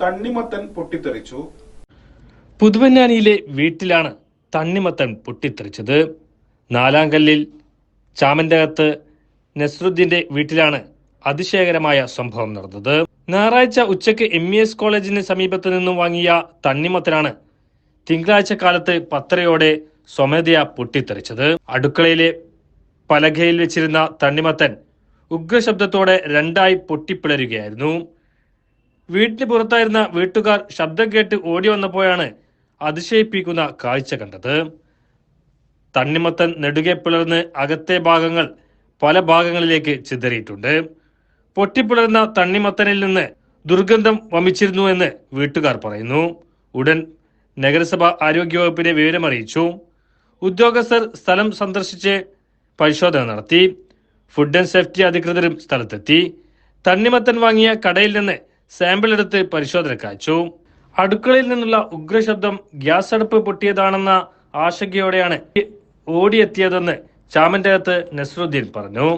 തണ്ണിമത്തൻ പൊട്ടിത്തെറിച്ചു. പുതുവന്നാനിയിലെ വീട്ടിലാണ് തണ്ണിമത്തൻ പൊട്ടിത്തെറിച്ചത്. നാലാങ്കല്ലിൽ ചാമന്റകത്ത് നസ്രുദ്ദീന്റെ വീട്ടിലാണ് അതിശയകരമായ സംഭവം നടന്നത്. ഞായറാഴ്ച ഉച്ചയ്ക്ക് എം ഇ എസ് കോളേജിന് സമീപത്ത് നിന്നും വാങ്ങിയ തണ്ണിമത്തനാണ് തിങ്കളാഴ്ച കാലത്ത് പത്തരയോടെ സ്വമേധയാ പൊട്ടിത്തെറിച്ചത്. അടുക്കളയിലെ പലകയിൽ വെച്ചിരുന്ന തണ്ണിമത്തൻ ഉഗ്രശബ്ദത്തോടെ രണ്ടായി പൊട്ടിപ്പിളരുകയായിരുന്നു. വീട്ടിന് പുറത്തായിരുന്ന വീട്ടുകാർ ശബ്ദം കേട്ട് ഓടി വന്നപ്പോഴാണ് അതിശയിപ്പിക്കുന്ന കാഴ്ച കണ്ടത്. തണ്ണിമത്തൻ നെടുകെ പിളർന്ന് അകത്തെ ഭാഗങ്ങൾ പല ഭാഗങ്ങളിലേക്ക് ചിതറിയിട്ടുണ്ട്. പൊട്ടിപ്പിളർന്ന തണ്ണിമത്തനിൽ നിന്ന് ദുർഗന്ധം വമിച്ചിരുന്നു എന്ന് വീട്ടുകാർ പറയുന്നു. ഉടൻ നഗരസഭ ആരോഗ്യവകുപ്പിനെ വിവരമറിയിച്ചു ഉദ്യോഗസ്ഥർ സ്ഥലം സന്ദർശിച്ച് പരിശോധന നടത്തി. ഫുഡ് ആൻഡ് സേഫ്റ്റി അധികൃതരും സ്ഥലത്തെത്തി. തണ്ണിമത്തൻ വാങ്ങിയ കടയിൽ നിന്ന് സാമ്പിൾ എടുത്ത് പരിശോധനയ്ക്ക് അയച്ചു. അടുക്കളയിൽ നിന്നുള്ള ഉഗ്രശബ്ദം ഗ്യാസ് അടുപ്പ് പൊട്ടിയതാണെന്ന ആശങ്കയോടെയാണ് ഓടിയെത്തിയതെന്ന് ചാമന്റെ അകത്ത് നസ്രുദ്ദീൻ പറഞ്ഞു.